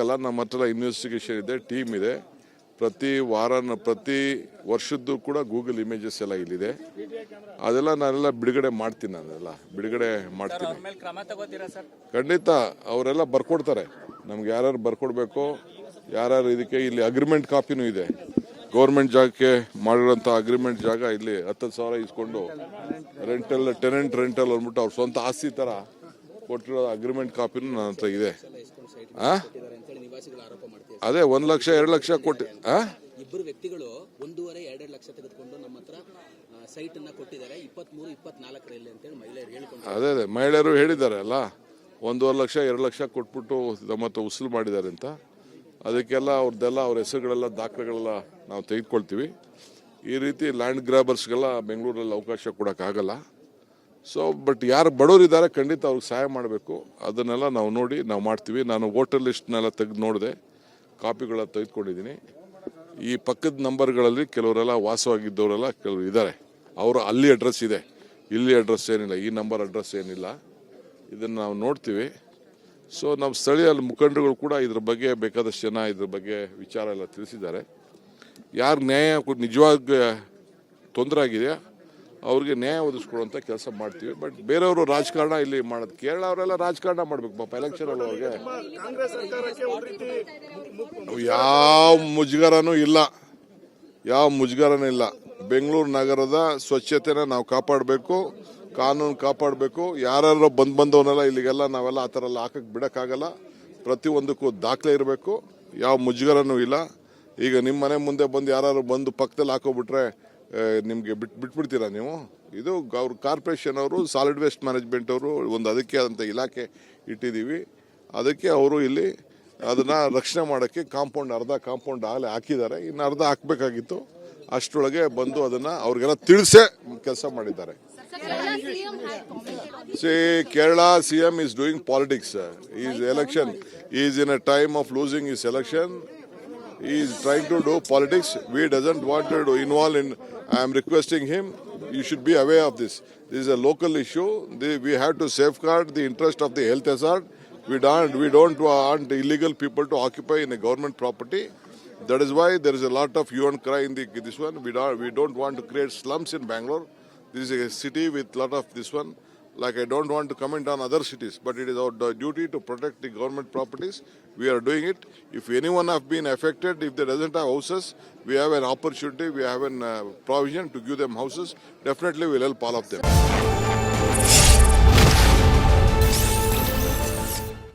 ಅಲ್ಲ ನಮ್ಮ ಹತ್ರ ಇನ್ವೆಸ್ಟಿಗೇಷನ್ ಇದೆ ಟೀಮ್ ಇದೆ. ಪ್ರತಿ ವಾರ ಪ್ರತಿ ವರ್ಷದ್ದು ಕೂಡ ಗೂಗಲ್ ಇಮೇಜಸ್ ಎಲ್ಲ ಇಲ್ಲಿದೆ. ಅದೆಲ್ಲ ನಾನೆಲ್ಲ ಬಿಡುಗಡೆ ಮಾಡ್ತೀನಿ ನಾನೆಲ್ಲ ಬಿಡುಗಡೆ ಮಾಡ್ತೀನಿ. ಖಂಡಿತ ಅವರೆಲ್ಲ ಬರ್ಕೊಡ್ತಾರೆ. ನಮ್ಗೆ ಯಾರ್ಯಾರು ಬರ್ಕೊಡ್ಬೇಕು ಯಾರ್ಯಾರು ಇದಕ್ಕೆ ಇಲ್ಲಿ ಅಗ್ರಿಮೆಂಟ್ ಕಾಪಿನೂ ಇದೆ. ಗೌರ್ಮೆಂಟ್ ಜಾಗಕ್ಕೆ ಮಾಡಿರೋಂಥ ಅಗ್ರಿಮೆಂಟ್ ಜಾಗ ಇಲ್ಲಿ ಹತ್ತು ಸಾವಿರ ಇಸ್ಕೊಂಡು ರೆಂಟಲ್ ಟೆನೆಂಟ್ ರೆಂಟಲ್ ಅಂದ್ಬಿಟ್ಟು ಅವ್ರ ಸ್ವಂತ ಆಸ್ತಿ ಥರ ಕೊಟ್ಟಿರೋ ಅಗ್ರಿಮೆಂಟ್ ಕಾಪಿನೂ ನನ್ನ ಹತ್ರ ಇದೆ. ಅದೇ ಒಂದು ಲಕ್ಷ ಎರಡು ಲಕ್ಷ ಕೊಟ್ಟು ಇಬ್ಬರು ವ್ಯಕ್ತಿಗಳು ಒಂದೂವರೆ ಎರಡೆರಡು ಲಕ್ಷ ತೆಗೆದುಕೊಂಡು ನಮ್ಮ ಹತ್ರ ಸೈಟ್ ಅನ್ನ ಕೊಟ್ಟಿದ್ದಾರೆ. ಇಪ್ಪತ್ಮೂರು ಇಪ್ಪತ್ನಾಲ್ಕರಲ್ಲಿ ಅಂತೇಳಿ ಮಹಿಳೆಯರು ಹೇಳ್ಕೊಂಡು ಅದೇ ಅದೇ. ಮಹಿಳೆಯರು ಹೇಳಿದ್ದಾರೆ ಅಲ್ಲ? ಒಂದೂವರೆ ಲಕ್ಷ ಎರಡು ಲಕ್ಷ ಕೊಟ್ಬಿಟ್ಟು ನಮ್ಮ ಹತ್ರ ಉಸುಲು ಮಾಡಿದ್ದಾರೆ ಅಂತ. ಅದಕ್ಕೆಲ್ಲ ಅವ್ರದ್ದೆಲ್ಲ ಅವ್ರ ಹೆಸರುಗಳೆಲ್ಲ ದಾಖಲೆಗಳೆಲ್ಲ ನಾವು ತೆಗೆದುಕೊಳ್ತೀವಿ. ಈ ರೀತಿ ಲ್ಯಾಂಡ್ ಗ್ರಾಬರ್ಸ್ಗೆಲ್ಲ ಬೆಂಗಳೂರಲ್ಲಿ ಅವಕಾಶ ಕೊಡೋಕ್ಕಾಗಲ್ಲ. ಸೊ ಬಟ್ ಯಾರು ಬಡವರಿದ್ದಾರೆ ಖಂಡಿತ ಅವ್ರಿಗೆ ಸಹಾಯ ಮಾಡಬೇಕು. ಅದನ್ನೆಲ್ಲ ನಾವು ನೋಡಿ, ನಾವು ಮಾಡ್ತೀವಿ. ನಾನು ವೋಟರ್ ಲಿಸ್ಟ್ನೆಲ್ಲ ತೆಗೆದು ನೋಡಿದೆ. ಕಾಪಿಗಳ ತೆಗೆದುಕೊಂಡಿದ್ದೀನಿ. ಈ ಪಕ್ಕದ ನಂಬರ್ಗಳಲ್ಲಿ ಕೆಲವರೆಲ್ಲ ವಾಸವಾಗಿದ್ದವರೆಲ್ಲ ಕೆಲವರು ಇದ್ದಾರೆ. ಅವರು ಅಲ್ಲಿ ಅಡ್ರೆಸ್ ಇದೆ. ಇಲ್ಲಿ ಅಡ್ರೆಸ್ ಏನಿಲ್ಲ. ಈ ನಂಬರ್ ಅಡ್ರೆಸ್ ಏನಿಲ್ಲ. ಇದನ್ನು ನಾವು ನೋಡ್ತೀವಿ. ಸೊ ನಮ್ಮ ಸ್ಥಳೀಯ ಮುಖಂಡರುಗಳು ಕೂಡ ಇದ್ರ ಬಗ್ಗೆ ಬೇಕಾದಷ್ಟು ಜನ ಇದ್ರ ಬಗ್ಗೆ ವಿಚಾರ ಎಲ್ಲ ತಿಳಿಸಿದ್ದಾರೆ. ಯಾರು ನ್ಯಾಯ ನಿಜವಾಗ ತೊಂದರೆ ಆಗಿದೆಯಾ? ಅವ್ರಿಗೆ ನ್ಯಾಯ ಒದಗಿಸ್ಕೊಡುವಂಥ ಕೆಲಸ ಮಾಡ್ತೀವಿ. ಬಟ್ ಬೇರೆಯವರು ರಾಜಕಾರಣ ಇಲ್ಲಿ ಮಾಡೋದು. ಕೇರಳ ಅವರೆಲ್ಲ ರಾಜಕಾರಣ ಮಾಡ್ಬೇಕು ಪಾಪ ಎಲೆಕ್ಷನ್ ಅಲ್ಲಿ ಅವ್ರಿಗೆ. ಯಾವ ಮುಜುಗರನೂ ಇಲ್ಲ. ಯಾವ ಮುಜುಗರನೂ ಇಲ್ಲ. ಬೆಂಗಳೂರು ನಗರದ ಸ್ವಚ್ಛತೆನ ನಾವು ಕಾಪಾಡಬೇಕು, ಕಾನೂನು ಕಾಪಾಡಬೇಕು. ಯಾರು ಬಂದು ಬಂದವನ್ನೆಲ್ಲ ಇಲ್ಲಿಗೆಲ್ಲ ನಾವೆಲ್ಲ ಆ ಥರ ಎಲ್ಲ ಹಾಕಕ್ಕೆ ಬಿಡೋಕ್ಕಾಗಲ್ಲ. ಪ್ರತಿಯೊಂದಕ್ಕೂ ದಾಖಲೆ ಇರಬೇಕು. ಯಾವ ಮುಜುಗರನೂ ಇಲ್ಲ. ಈಗ ನಿಮ್ಮ ಮನೆ ಮುಂದೆ ಬಂದು ಯಾರು ಬಂದು ಪಕ್ಕದಲ್ಲಿ ಹಾಕೋಬಿಟ್ರೆ ನಿಮಗೆ ಬಿಟ್ ಬಿಟ್ಬಿಡ್ತೀರಾ ನೀವು? ಇದು ಅವ್ರ ಕಾರ್ಪೊರೇಷನ್ ಅವರು ಸಾಲಿಡ್ ವೇಸ್ಟ್ ಮ್ಯಾನೇಜ್ಮೆಂಟ್ ಅವರು, ಒಂದು ಅದಕ್ಕೆ ಆದಂಥ ಇಲಾಖೆ ಇಟ್ಟಿದ್ದೀವಿ. ಅದಕ್ಕೆ ಅವರು ಇಲ್ಲಿ ಅದನ್ನ ರಕ್ಷಣೆ ಮಾಡೋಕ್ಕೆ ಕಾಂಪೌಂಡ್, ಅರ್ಧ ಕಾಂಪೌಂಡ್ ಆಗಲೇ ಹಾಕಿದ್ದಾರೆ. ಇನ್ನು ಅರ್ಧ ಹಾಕಬೇಕಾಗಿತ್ತು. ಅಷ್ಟರೊಳಗೆ ಬಂದು ಅದನ್ನು ಅವ್ರಿಗೆಲ್ಲ ತಿಳಿಸೇ ಕೆಲಸ ಮಾಡಿದ್ದಾರೆ. See Kerala C M is doing politics is election is in a time of losing is election. He is trying to do politics. We doesn't want to involve in. I am requesting him. You should be aware of this. This is a local issue. We have to safeguard the interest of the health hazard. We don't. We don't want illegal people to occupy in a government property. That is why there is a lot of hue and cry in the, this one. We don't, we don't want to create slums in Bangalore. This is a city with lot of this one. Like I don't want to comment on other cities, but it is our duty to protect the government properties. We are doing it. If anyone have been affected, if they doesn't have houses, we have an opportunity, we have an uh, provision to give them houses. Definitely we'll help all of them.